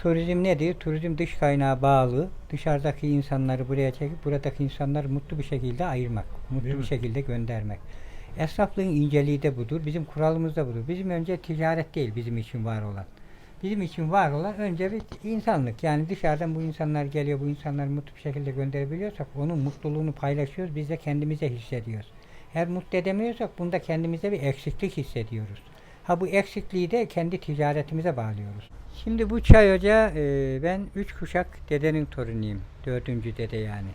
Turizm nedir? Turizm dış kaynağa bağlı. Dışarıdaki insanları buraya çekip buradaki insanları mutlu bir şekilde ayırmak. Mutlu Değil bir mi? şekilde göndermek. Esnaflığın inceliği de budur. Bizim kuralımız da budur. Bizim önce ticaret değil bizim için var olan. Bizim için var olan önce bir insanlık. Yani dışarıdan bu insanlar geliyor, bu insanları mutlu bir şekilde gönderebiliyorsak onun mutluluğunu paylaşıyoruz. Biz de kendimize hissediyoruz. Eğer mutlu edemiyorsak bunda kendimize bir eksiklik hissediyoruz. Ha bu eksikliği de kendi ticaretimize bağlıyoruz. Şimdi bu çay ocağı e, ben üç kuşak dedenin torunuyum. Dördüncü dede yani.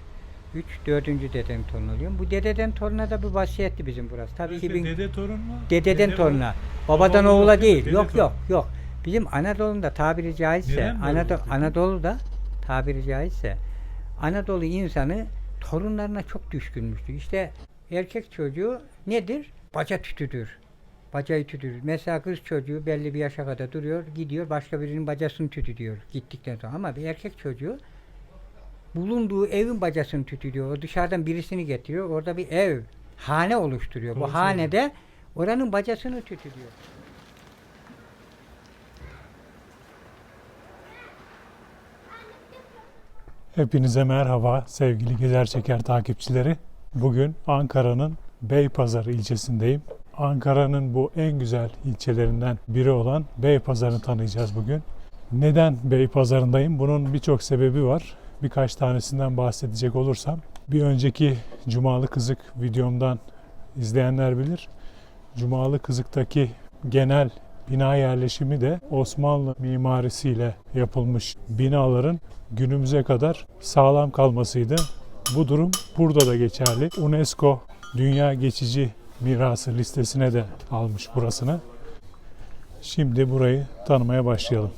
Üç, dördüncü dedenin torunu oluyorum. Bu dededen toruna da bu vasiyetti bizim burası. Tabii ki bin, dede torun mu? dededen Dede toruna. Babadan Baba oğul oğula yok, değil. Yok torun. yok yok. Bizim Anadolu'da tabiri caizse Anadolu? Anadolu'da tabiri caizse Anadolu insanı torunlarına çok düşkünmüştü. İşte erkek çocuğu nedir? Baca tütüdür. Bacayı tütür. Mesela kız çocuğu belli bir yaşa kadar duruyor, gidiyor başka birinin bacasını tütüdüyor gittikten sonra. Ama bir erkek çocuğu bulunduğu evin bacasını tütüyor. O dışarıdan birisini getiriyor. Orada bir ev, hane oluşturuyor. Bu hanede oranın bacasını tütüyor. Hepinize merhaba sevgili Gezer Çeker takipçileri. Bugün Ankara'nın Beypazarı ilçesindeyim. Ankara'nın bu en güzel ilçelerinden biri olan Beypazarı'nı tanıyacağız bugün. Neden Beypazarı'ndayım? Bunun birçok sebebi var. Birkaç tanesinden bahsedecek olursam. Bir önceki Cumalı Kızık videomdan izleyenler bilir. Cumalı Kızık'taki genel bina yerleşimi de Osmanlı mimarisiyle yapılmış binaların günümüze kadar sağlam kalmasıydı. Bu durum burada da geçerli. UNESCO Dünya Geçici Mirası listesine de almış burasını. Şimdi burayı tanımaya başlayalım.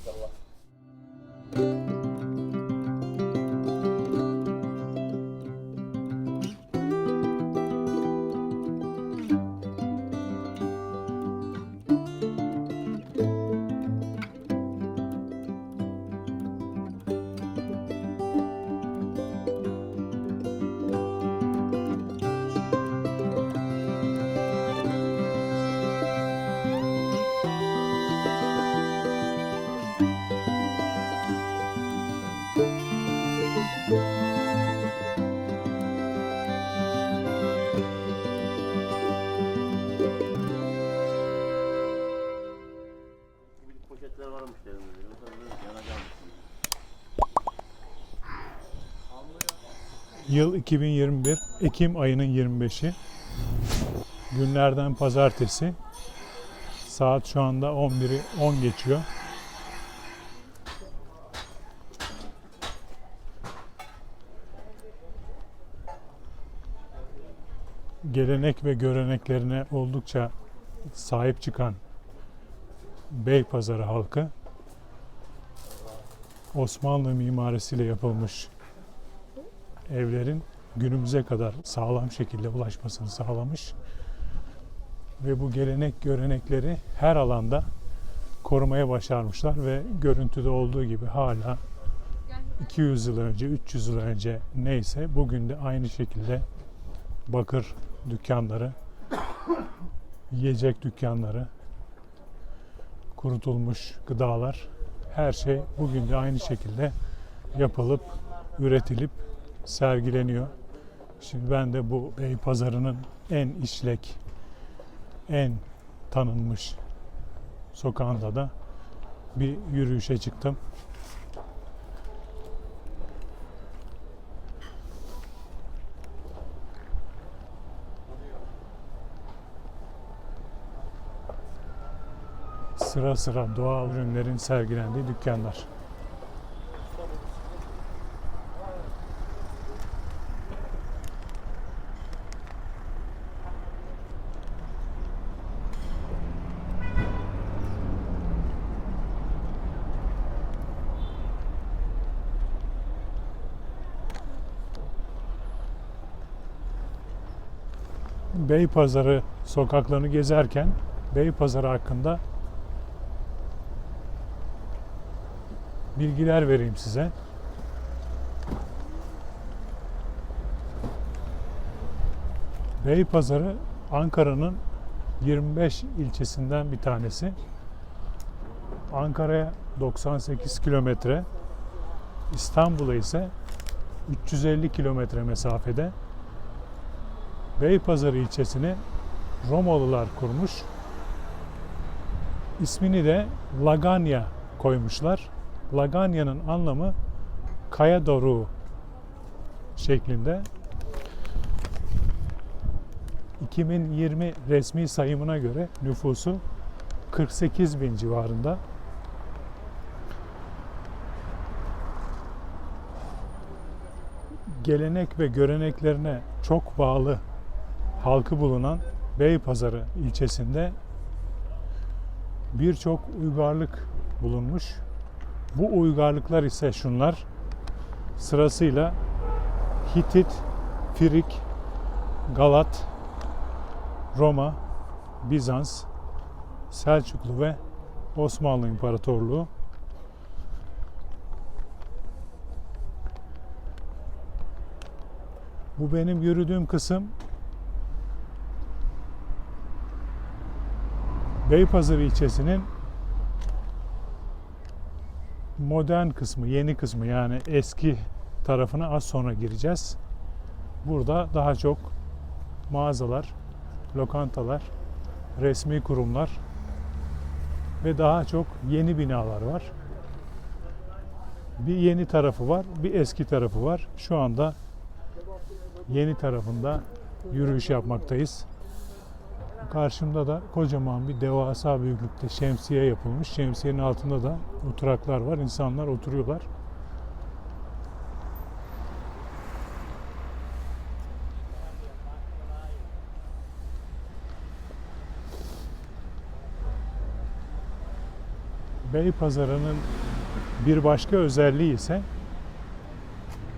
Poşetler Yıl 2021, Ekim ayının 25'i. Günlerden pazartesi. Saat şu anda 11'i 10 geçiyor. Gelenek ve göreneklerine oldukça sahip çıkan Beypazarı halkı Osmanlı mimarisiyle yapılmış evlerin günümüze kadar sağlam şekilde ulaşmasını sağlamış ve bu gelenek görenekleri her alanda korumaya başarmışlar ve görüntüde olduğu gibi hala 200 yıl önce, 300 yıl önce neyse bugün de aynı şekilde bakır dükkanları, yiyecek dükkanları, kurutulmuş gıdalar her şey bugün de aynı şekilde yapılıp üretilip sergileniyor. Şimdi ben de bu Bey Pazarı'nın en işlek, en tanınmış sokağında da bir yürüyüşe çıktım. Sıra sıra doğal ürünlerin sergilendiği dükkanlar. Beypazarı sokaklarını gezerken Beypazarı hakkında bilgiler vereyim size. Beypazarı Ankara'nın 25 ilçesinden bir tanesi. Ankara'ya 98 kilometre, İstanbul'a ise 350 kilometre mesafede. Beypazarı ilçesini Romalılar kurmuş. İsmini de Laganya koymuşlar. Laganya'nın anlamı kaya doruğu şeklinde. 2020 resmi sayımına göre nüfusu 48 bin civarında. Gelenek ve göreneklerine çok bağlı halkı bulunan Beypazarı ilçesinde birçok uygarlık bulunmuş. Bu uygarlıklar ise şunlar. Sırasıyla Hitit, Firik, Galat, Roma, Bizans, Selçuklu ve Osmanlı İmparatorluğu. Bu benim yürüdüğüm kısım Beypazarı ilçesinin modern kısmı, yeni kısmı yani eski tarafına az sonra gireceğiz. Burada daha çok mağazalar, lokantalar, resmi kurumlar ve daha çok yeni binalar var. Bir yeni tarafı var, bir eski tarafı var. Şu anda yeni tarafında yürüyüş yapmaktayız. Karşımda da kocaman bir devasa büyüklükte şemsiye yapılmış. Şemsiyenin altında da oturaklar var. İnsanlar oturuyorlar. Beypazarı'nın bir başka özelliği ise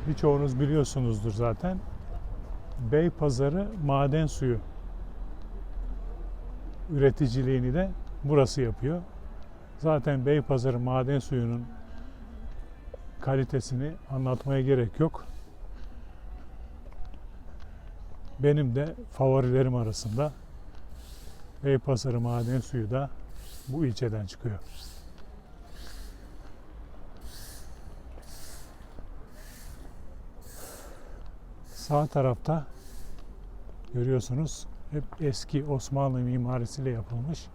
birçoğunuz biliyorsunuzdur zaten. Beypazarı maden suyu üreticiliğini de burası yapıyor. Zaten Beypazarı maden suyunun kalitesini anlatmaya gerek yok. Benim de favorilerim arasında Beypazarı maden suyu da bu ilçeden çıkıyor. Sağ tarafta görüyorsunuz hep eski Osmanlı mimarisiyle yapılmış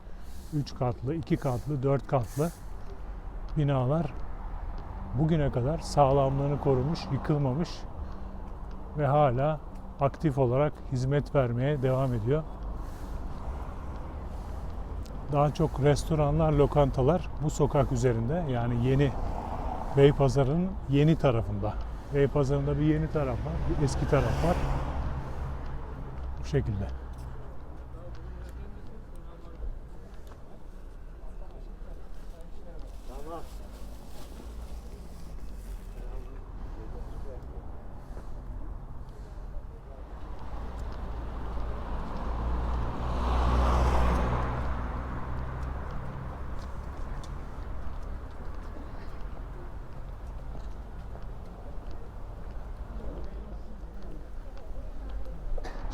3 katlı, 2 katlı, 4 katlı binalar bugüne kadar sağlamlığını korumuş, yıkılmamış ve hala aktif olarak hizmet vermeye devam ediyor. Daha çok restoranlar, lokantalar bu sokak üzerinde yani yeni Beypazarı'nın yeni tarafında. Beypazarı'nda bir yeni taraf var, bir eski taraf var. Bu şekilde. Tamam.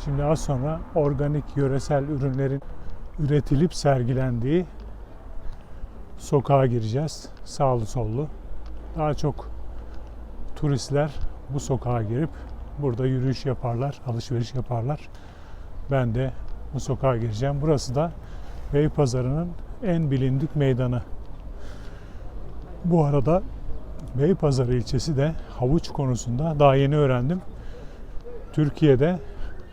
Şimdi az sonra organik yöresel ürünlerin üretilip sergilendiği sokağa gireceğiz. Sağlı sollu. Daha çok turistler bu sokağa girip burada yürüyüş yaparlar, alışveriş yaparlar. Ben de bu sokağa gireceğim. Burası da Beypazarı'nın en bilindik meydanı. Bu arada Beypazarı ilçesi de havuç konusunda daha yeni öğrendim. Türkiye'de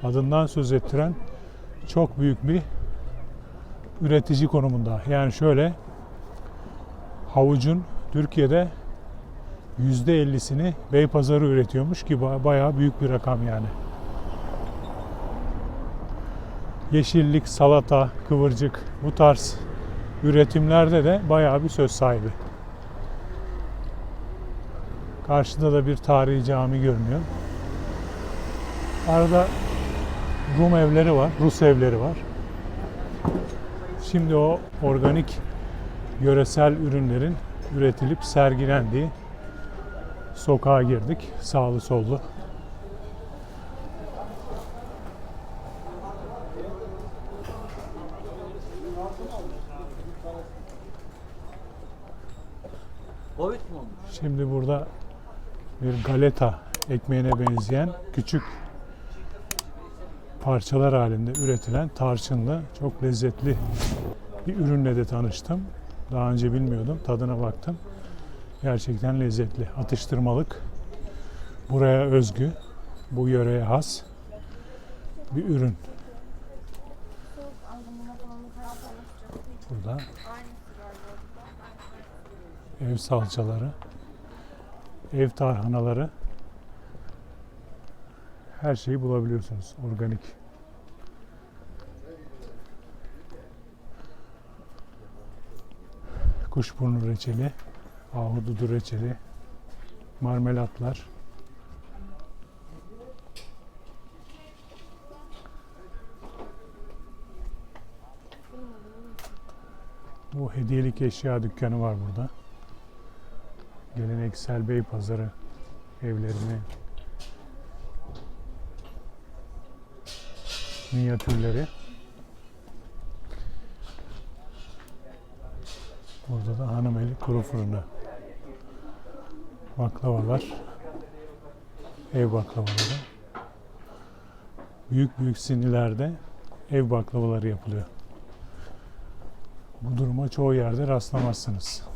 adından söz ettiren çok büyük bir üretici konumunda. Yani şöyle havucun Türkiye'de %50'sini Beypazarı üretiyormuş ki ba- bayağı büyük bir rakam yani. Yeşillik, salata, kıvırcık bu tarz üretimlerde de bayağı bir söz sahibi. Karşıda da bir tarihi cami görünüyor. Arada Rum evleri var, Rus evleri var. Şimdi o organik yöresel ürünlerin üretilip sergilendiği sokağa girdik. Sağlı sollu. Şimdi burada bir galeta ekmeğine benzeyen küçük parçalar halinde üretilen tarçınlı çok lezzetli bir ürünle de tanıştım. Daha önce bilmiyordum. Tadına baktım. Gerçekten lezzetli. Atıştırmalık. Buraya özgü, bu yöreye has bir ürün. Burada ev salçaları, ev tarhanaları her şeyi bulabiliyorsunuz organik. Kuşburnu reçeli, ahududu reçeli, marmelatlar. Bu hediyelik eşya dükkanı var burada. Geleneksel bey pazarı evlerini minyatürleri. Burada da hanımeli kuru fırını. Baklavalar. Ev baklavaları. Büyük büyük sinilerde ev baklavaları yapılıyor. Bu duruma çoğu yerde rastlamazsınız.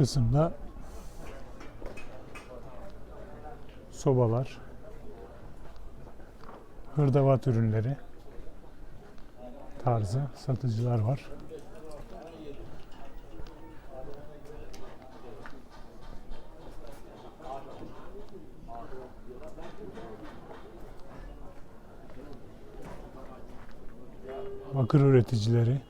Kısımda sobalar, hırdavat ürünleri tarzı satıcılar var. Bakır üreticileri,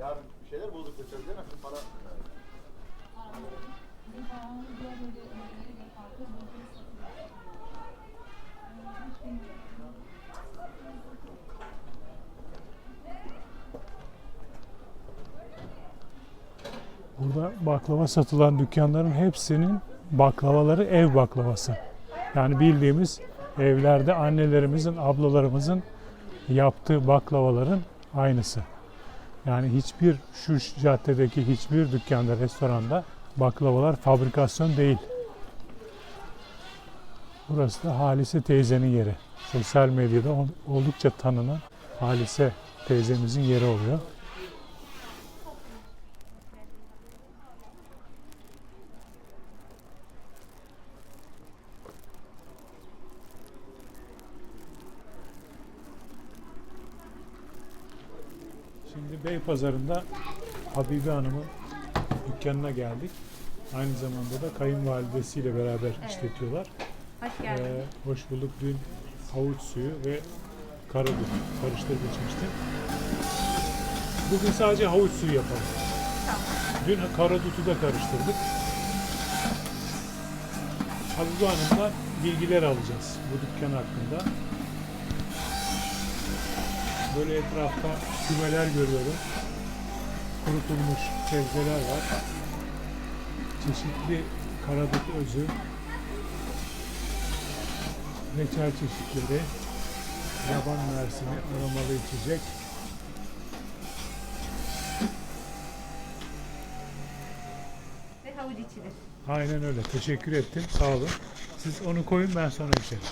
Yarın bir şeyler bulduk geçeceğiz değil mi? Şimdi para... Burada baklava satılan dükkanların hepsinin baklavaları ev baklavası. Yani bildiğimiz evlerde annelerimizin, ablalarımızın yaptığı baklavaların aynısı. Yani hiçbir şu caddedeki hiçbir dükkanda, restoranda baklavalar fabrikasyon değil. Burası da Halise teyzenin yeri. Sosyal medyada ol- oldukça tanınan Halise teyzemizin yeri oluyor. Şimdi Beypazarı'nda Habibe Hanım'ın dükkanına geldik. Aynı zamanda da kayınvalidesiyle beraber işletiyorlar. Hoş geldin. Ee, hoş bulduk. Dün havuç suyu ve karadut karıştırıp içmiştim. Bugün sadece havuç suyu yapalım. Tamam. Dün karadutu da karıştırdık. Habibe Hanım'dan bilgiler alacağız bu dükkan hakkında. Böyle etrafta kümeler görüyorum. Kurutulmuş sebzeler var. Çeşitli karadut özü, reçel çeşitleri, yaban mersini, aromalı içecek. Ve havuç içilir. Aynen öyle. Teşekkür ettim. Sağ olun. Siz onu koyun ben sonra içerim.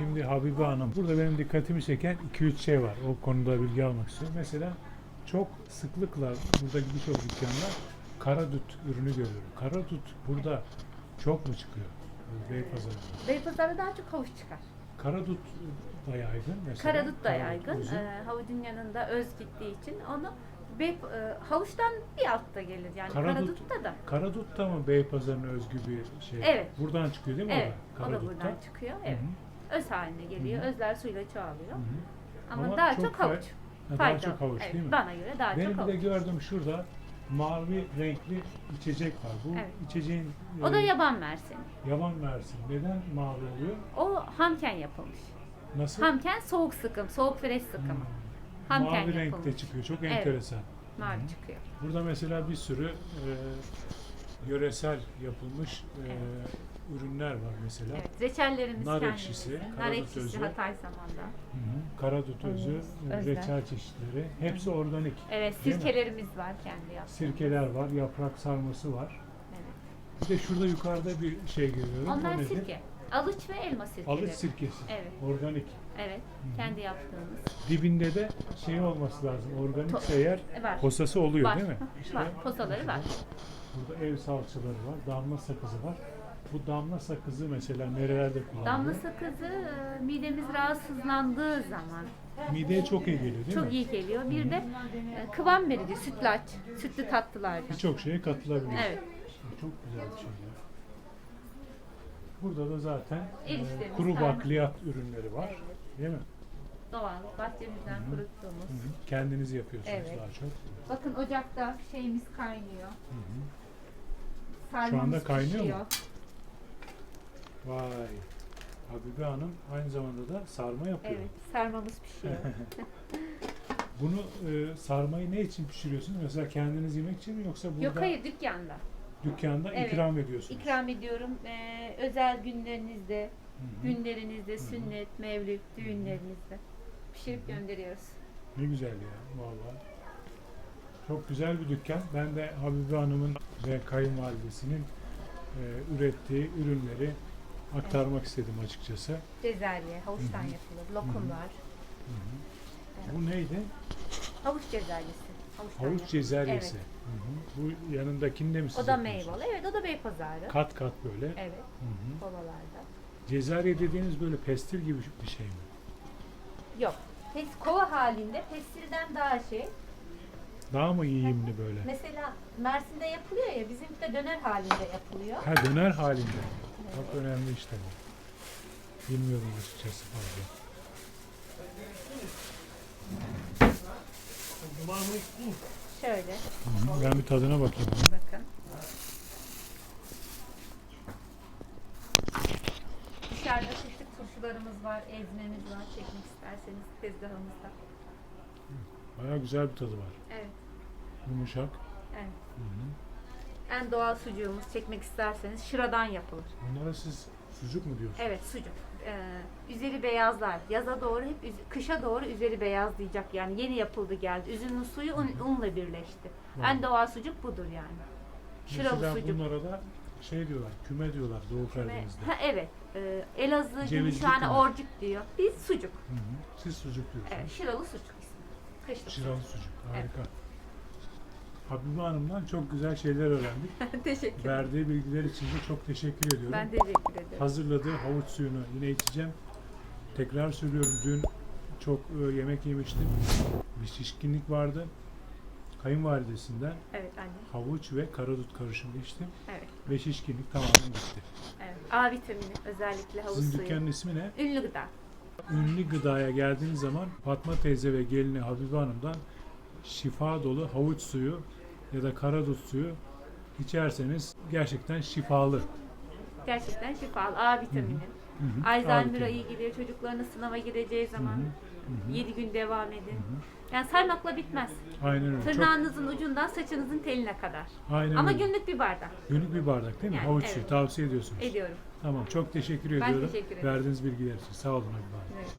Şimdi Habibe Hanım, burada benim dikkatimi çeken 2-3 şey var. O konuda bilgi almak istiyorum. Mesela çok sıklıkla buradaki birçok dükkanda karadut ürünü görüyorum. Karadut burada çok mu çıkıyor? Beypazarı'da daha çok havuç çıkar. Karadut da yaygın mesela. Karadut da yaygın. Ee, havucun yanında öz gittiği için onu bey, e, havuçtan bir altta gelir. Yani Karadut- karadutta da. Karadut da mı Beypazarı'na özgü bir şey? Evet. Buradan çıkıyor değil mi Evet. o da? O da Karadut'ta. buradan çıkıyor. Evet. hı, Öz haline geliyor. Hı hı. Özler suyla çoğalıyor. hı hı. Ama, Ama daha çok çok, fay- havuç. Ha, Daha çok havuç Evet, değil mi? Bana göre daha Benim çok bir de havuç. gördüm şurada mavi renkli içecek var. Bu Evet. içeceğin O da e, yaban mersini. yaban mersin. Neden mavi oluyor? O hamken yapılmış. Nasıl? Hamken soğuk sıkım, soğuk fresh sıkım. Hamken mavi renkte yapılmış. çıkıyor. Çok Evet. enteresan. Mavi çıkıyor. Burada mesela bir sürü e, yöresel yapılmış e, ürünler var mesela. Evet, reçellerimiz Nar kendimizin. ekşisi, Nar karadut ekşisi özü. Hatay zamanda. Hı hı. Karadut özü, özler. reçel çeşitleri. Hepsi organik. Evet, Değil mi? sirkelerimiz var kendi yaptığımız. Sirkeler var, yaprak sarması var. Evet. Bir de şurada yukarıda bir şey görüyorum. Onlar nedir? sirke. Alıç ve elma sirkeleri. Alıç sirkesi. Evet. Organik. Evet, kendi yaptığımız. Dibinde de şey olması lazım. Organikse eğer E, Var. posası oluyor var. değil mi? var. Posaları var. Burada ev salçaları var, damla sakızı var. Bu damla sakızı mesela nerelerde kullanılıyor? Damla sakızı e, midemiz rahatsızlandığı zaman Mideye çok iyi geliyor değil çok mi? iyi geliyor. Bir de e, kıvam verici sütlaç, sütlü tatlılardan. Birçok şeye katılabiliyor. Evet. Çok güzel bir şey ya. Burada da zaten e, Eriştemiz, kuru sarma. bakliyat ürünleri var. Değil mi? Doğal, bahçemizden kuruttuğumuz. Hı hı. Kendiniz yapıyorsunuz Evet. daha çok. Bakın ocakta şeyimiz kaynıyor. Hı hı. Sarmamız anda kaynıyor mu? pişiyor. Vay. Habibe Hanım aynı zamanda da sarma yapıyor. Evet, sarmamız pişiyor. Bunu e, sarmayı ne için pişiriyorsunuz? Mesela kendiniz yemek için mi yoksa burada Yok hayır dükkanda. dükkanda Evet. ikram ediyorsunuz? İkram ediyorum. Ee, özel günlerinizde, Hı hı. günlerinizde, sünnet, mevlüt, düğünlerinizde pişirip gönderiyoruz. Ne güzel ya vallahi. Çok güzel bir dükkan. Ben de Habibe Hanım'ın ve kayınvalidesinin e, ürettiği ürünleri aktarmak istedim açıkçası. Cezerye, havuçtan yapılır, lokumlar. Bu neydi? Havuç cezelyesi. Havuçtan Havuç yapılır. cezeryesi. Evet. Hı hı. Bu yanındakinde mi siz O da yapıyorsunuz? meyveli. Evet, o da Beypazarı. Kat kat böyle. Evet, Hı hı. kovalarda. Cezerye dediğiniz böyle pestil gibi bir şey mi? Yok. Pes, kova halinde pestilden daha şey. Daha mı iyiyimli böyle? Mesela Mersin'de yapılıyor ya, bizimki de döner halinde yapılıyor. Ha döner halinde. Çok önemli işte bu. Bilmiyorum açıkçası fazla. Şöyle, Hı hı. Ben bir tadına bakayım. bakın. Dışarıda çeşitli turşularımız var, ezmemiz var. Çekmek isterseniz tezgahımızda. Baya güzel bir tadı var. Evet, Yumuşak. evet. Hı hı. En doğal sucuğumuz çekmek isterseniz şıradan yapılır. Bunlara siz sucuk mu diyorsunuz? Evet sucuk. Ee, üzeri beyazlar. Yaza doğru hep üz- kışa doğru üzeri beyazlayacak. Yani yeni yapıldı geldi. Üzümün suyu un, unla birleşti. Vay. En doğal sucuk budur yani. Şıralı Mesela sucuk. bunlara da şey diyorlar, küme diyorlar Doğu Karadeniz'de. Ha, evet. Ee, Elazığ, Cevizlik Gümüşhane, mi? Orcuk diyor. Biz sucuk. Hı hı. Siz sucuk diyorsunuz. Evet, şıralı sucuk ismi. Kışlık Şıralı sucuk. Harika. Habibe Hanım'dan çok güzel şeyler öğrendik. Teşekkür ederim. Verdiği bilgiler için de çok teşekkür ediyorum. Ben teşekkür ederim. Hazırladığı havuç suyunu yine içeceğim. Tekrar söylüyorum dün çok e, yemek yemiştim. Bir şişkinlik vardı. Kayınvalidesinden Evet anne. havuç ve karadut karışımı içtim. Evet. Ve şişkinlik tamamen gitti. evet. A vitamini özellikle havuç Sizin suyu. dükkanın ismi ne? Ünlü gıda. Ünlü gıdaya geldiğiniz zaman Fatma teyze ve gelini Habibe Hanım'dan şifa dolu havuç suyu ya da karadut suyu içerseniz gerçekten şifalı. Gerçekten şifalı. A vitamini. Hı hı. Alzheimer'a iyi geliyor. Çocuklarınız sınava gireceği zaman Hı hı. 7 gün devam edin. Yani saymakla bitmez. Aynen öyle. Çok, Tırnağınızın ucundan saçınızın teline kadar. aynen Ama öyle. günlük bir bardak Günlük bir bardak değil mi? Yani, Havuç evet. suyu tavsiye ediyorsunuz. ediyorum. Tamam çok teşekkür Ben ediyorum. teşekkür ederim. Verdiğiniz bilgiler için. Sağ olun. Evet.